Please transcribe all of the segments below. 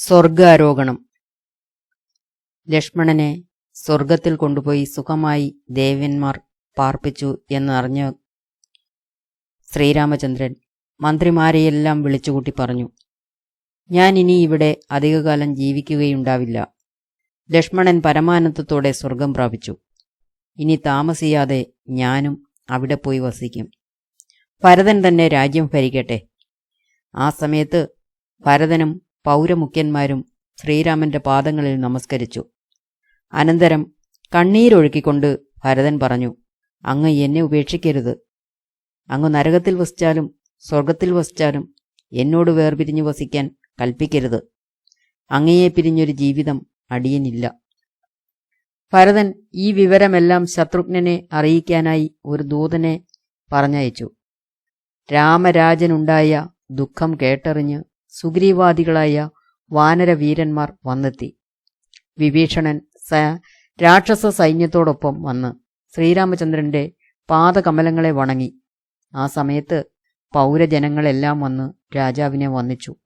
സ്വർഗാരോഹണം. ലക്ഷ്മണനെ സ്വർഗത്തിൽ കൊണ്ടുപോയി സുഖമായി ദേവന്മാർ പാർപ്പിച്ചു എന്നറിഞ്ഞ ശ്രീരാമചന്ദ്രൻ മന്ത്രിമാരെയെല്ലാം വിളിച്ചുകൂട്ടി പറഞ്ഞു ഞാൻ ഇനി ഇവിടെ അധികകാലം ജീവിക്കുകയുണ്ടാവില്ല. ലക്ഷ്മണൻ പരമാനന്ദത്തോടെ സ്വർഗം പ്രാപിച്ചു. ഇനി താമസിയാതെ ഞാനും അവിടെ പോയി വസിക്കും. ഭരതൻ തന്നെ രാജ്യം ഭരിക്കട്ടെ. ആ സമയത്ത് ഭരതനും പൗരമുഖ്യന്മാരും ശ്രീരാമന്റെ പാദങ്ങളിൽ നമസ്കരിച്ചു. അനന്തരം കണ്ണീരൊഴുക്കിക്കൊണ്ട് ഭരതൻ പറഞ്ഞു അങ്ങ് എന്നെ ഉപേക്ഷിക്കരുത്. അങ്ങ് നരകത്തിൽ വസിച്ചാലും സ്വർഗത്തിൽ വസിച്ചാലും എന്നോട് വേർപിരിഞ്ഞു വസിക്കാൻ കൽപ്പിക്കരുത്. അങ്ങയെ പിരിഞ്ഞൊരു ജീവിതം അടിയനില്ല. ഭരതൻ ഈ വിവരമെല്ലാം ശത്രുഘ്നനെ അറിയിക്കാനായി ഒരു ദൂതനെ പറഞ്ഞയച്ചു. രാമരാജനുണ്ടായ ദുഃഖം കേട്ടറിഞ്ഞ് സുഗ്രീവാദികളായ വാനരവീരന്മാർ വന്നെത്തി. വിഭീഷണൻ സ രാക്ഷസ സൈന്യത്തോടൊപ്പം വന്ന് ശ്രീരാമചന്ദ്രന്റെ പാദകമലങ്ങളെ വണങ്ങി. ആ സമയത്ത് പൗരജനങ്ങളെല്ലാം വന്ന് രാജാവിനെ വന്നിച്ചു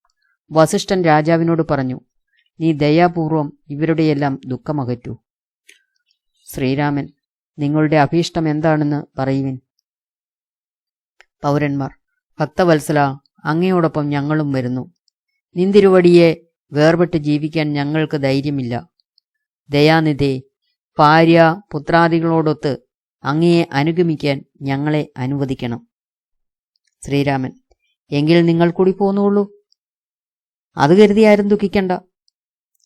വസിഷ്ഠൻ രാജാവിനോട് പറഞ്ഞു നീ ദയാപൂർവം ഇവരുടെയെല്ലാം ദുഃഖമകറ്റൂ. ശ്രീരാമൻ നിങ്ങളുടെ അഭീഷ്ടം എന്താണെന്ന് പറയുവിൻ. പൗരന്മാർ ഭക്തവത്സല അങ്ങയോടൊപ്പം ഞങ്ങളും വരുന്നു. നിന്തിരുവടിയെ വേർപെട്ട് ജീവിക്കാൻ ഞങ്ങൾക്ക് ധൈര്യമില്ല. ദയാനിധി ഭാര്യ പുത്രാദികളോടൊത്ത് അങ്ങയെ അനുഗമിക്കാൻ ഞങ്ങളെ അനുവദിക്കണം. ശ്രീരാമൻ എങ്കിൽ നിങ്ങൾ കൂടി പോന്നുള്ളൂ അത് കരുതി ആരും ദുഃഖിക്കണ്ട.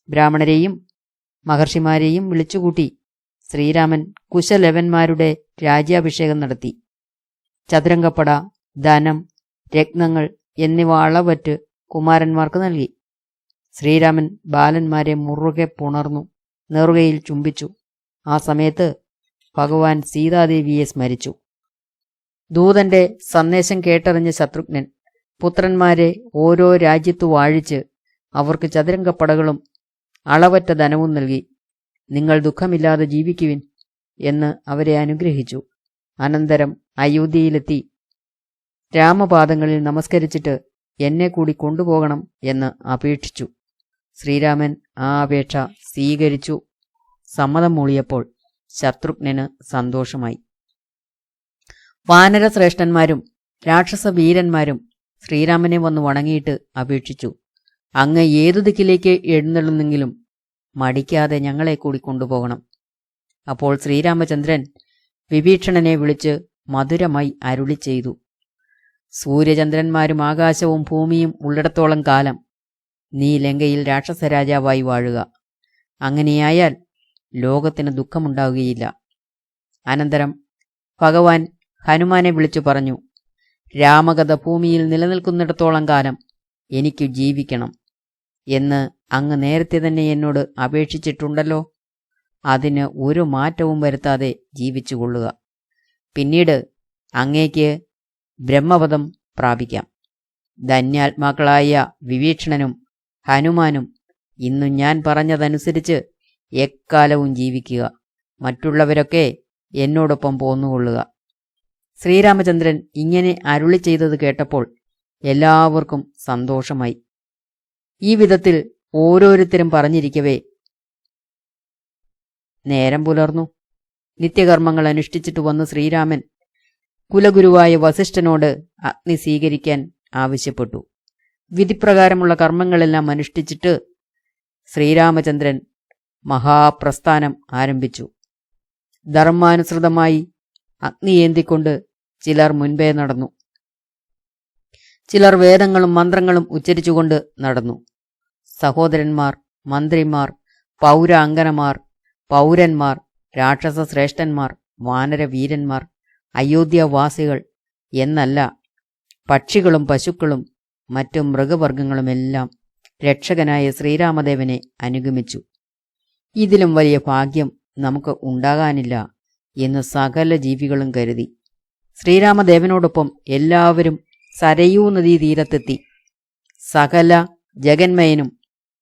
ബ്രാഹ്മണരെയും മഹർഷിമാരെയും വിളിച്ചുകൂട്ടി ശ്രീരാമൻ കുശലവന്മാരുടെ രാജ്യാഭിഷേകം നടത്തി. ചതുരംഗപ്പട ധനം രത്നങ്ങൾ എന്നിവ അളവറ്റ് കുമാരന്മാർക്ക് നൽകി. ശ്രീരാമൻ ബാലന്മാരെ മുറുകെ പുണർന്നു നെറുകയിൽ ചുംബിച്ചു. ആ സമയത്ത് ഭഗവാൻ സീതാദേവിയെ സ്മരിച്ചു. ദൂതന്റെ സന്ദേശം കേട്ടറിഞ്ഞ ശത്രുഘ്നൻ പുത്രന്മാരെ ഓരോ രാജ്യത്തു വാഴിച്ച് അവർക്ക് ചതുരംഗപ്പടകളും അളവറ്റ ധനവും നൽകി. നിങ്ങൾ ദുഃഖമില്ലാതെ ജീവിക്കുവിൻ എന്ന് അവരെ അനുഗ്രഹിച്ചു. അനന്തരം അയോധ്യയിലെത്തി രാമപാദങ്ങളിൽ നമസ്കരിച്ചിട്ട് എന്നെ കൂടി കൊണ്ടുപോകണം എന്ന് അപേക്ഷിച്ചു. ശ്രീരാമൻ ആ അപേക്ഷ സ്വീകരിച്ചു. സമ്മതം മൂളിയപ്പോൾ ശത്രുഘ്നന് സന്തോഷമായി. വാനരശ്രേഷ്ഠന്മാരും രാക്ഷസ വീരന്മാരും ശ്രീരാമനെ വന്ന് വണങ്ങിയിട്ട് അപേക്ഷിച്ചു. അങ്ങ് ഏതു ദിക്കിലേക്ക് എഴുന്നള്ളുന്നെങ്കിലും മടിക്കാതെ ഞങ്ങളെ കൂടി കൊണ്ടുപോകണം. അപ്പോൾ ശ്രീരാമചന്ദ്രൻ വിഭീഷണനെ വിളിച്ച് മധുരമായി അരുളി ചെയ്തു. സൂര്യചന്ദ്രന്മാരും ആകാശവും ഭൂമിയും ഉള്ളിടത്തോളം കാലം. നീ ലങ്കയിൽ രാക്ഷസരാജാവായി വാഴുക. അങ്ങനെയായാൽ ലോകത്തിന് ദുഃഖമുണ്ടാവുകയില്ല. അനന്തരം ഭഗവാൻ ഹനുമാനെ വിളിച്ചു പറഞ്ഞു രാമകഥ ഭൂമിയിൽ നിലനിൽക്കുന്നിടത്തോളം കാലം എനിക്ക് ജീവിക്കണം എന്ന് അങ്ങ് നേരത്തെ തന്നെ എന്നോട് അപേക്ഷിച്ചിട്ടുണ്ടല്ലോ. അതിന് ഒരു മാറ്റവും വരുത്താതെ ജീവിച്ചുകൊള്ളുക പിന്നീട് അങ്ങേക്ക് ബ്രഹ്മപദം പ്രാപിക്കാം. ധന്യാത്മാക്കളായ വിവീക്ഷണനും ഹനുമാനും ഇന്നു ഞാൻ പറഞ്ഞതനുസരിച്ച് എക്കാലവും ജീവിക്കുക. മറ്റുള്ളവരൊക്കെ എന്നോടൊപ്പം പോന്നുകൊള്ളുക. ശ്രീരാമചന്ദ്രൻ ഇങ്ങനെ അരുളി ചെയ്തത് കേട്ടപ്പോൾ എല്ലാവർക്കും സന്തോഷമായി. ഈ വിധത്തിൽ ഓരോരുത്തരും പറഞ്ഞിരിക്കവേ നേരം പുലർന്നു. നിത്യകർമ്മങ്ങൾ അനുഷ്ഠിച്ചിട്ട് വന്ന് ശ്രീരാമൻ കുലഗുരുവായ വസിഷ്ഠനോട് അഗ്നി സ്വീകരിക്കാൻ ആവശ്യപ്പെട്ടു. വിധിപ്രകാരമുള്ള കർമ്മങ്ങളെല്ലാം അനുഷ്ഠിച്ചിട്ട് ശ്രീരാമചന്ദ്രൻ മഹാപ്രസ്ഥാനം ആരംഭിച്ചു. ധർമാനുസൃതമായി അഗ്നി ഏന്തിക്കൊണ്ട് ചിലർ മുൻപേ നടന്നു. ചിലർ വേദങ്ങളും മന്ത്രങ്ങളും ഉച്ചരിച്ചുകൊണ്ട് നടന്നു. സഹോദരന്മാർ മന്ത്രിമാർ പൗരാംഗനമാർ പൗരന്മാർ രാക്ഷസ ശ്രേഷ്ഠന്മാർ വാനരവീരന്മാർ അയോധ്യവാസികൾ എന്നല്ല പക്ഷികളും പശുക്കളും മറ്റു മൃഗവർഗങ്ങളുമെല്ലാം രക്ഷകനായ ശ്രീരാമദേവനെ അനുഗമിച്ചു. ഇതിലും വലിയ ഭാഗ്യം നമുക്ക് ഉണ്ടാകാനില്ല എന്ന് സകല ജീവികളും കരുതി. ശ്രീരാമദേവനോടൊപ്പം എല്ലാവരും സരയൂ നദീ തീരത്തെത്തി. സകല ജഗന്മയനും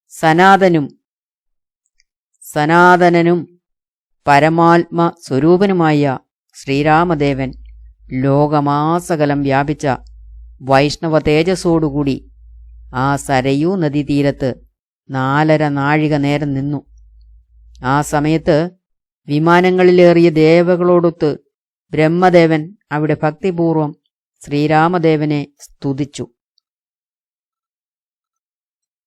സനാതനും സനാതനനും പരമാത്മ സ്വരൂപനുമായ ശ്രീരാമദേവൻ ലോകമാസകലം വ്യാപിച്ച വൈഷ്ണവ തേജസ്സോടുകൂടി ആ സരയൂ നദീതീരത്ത് നാലര നാഴിക നേരം നിന്നു. ആ സമയത്ത് വിമാനങ്ങളിലേറിയ ദേവകളോടൊത്ത് ബ്രഹ്മദേവൻ അവിടെ ഭക്തിപൂർവം ശ്രീരാമദേവനെ സ്തുതിച്ചു.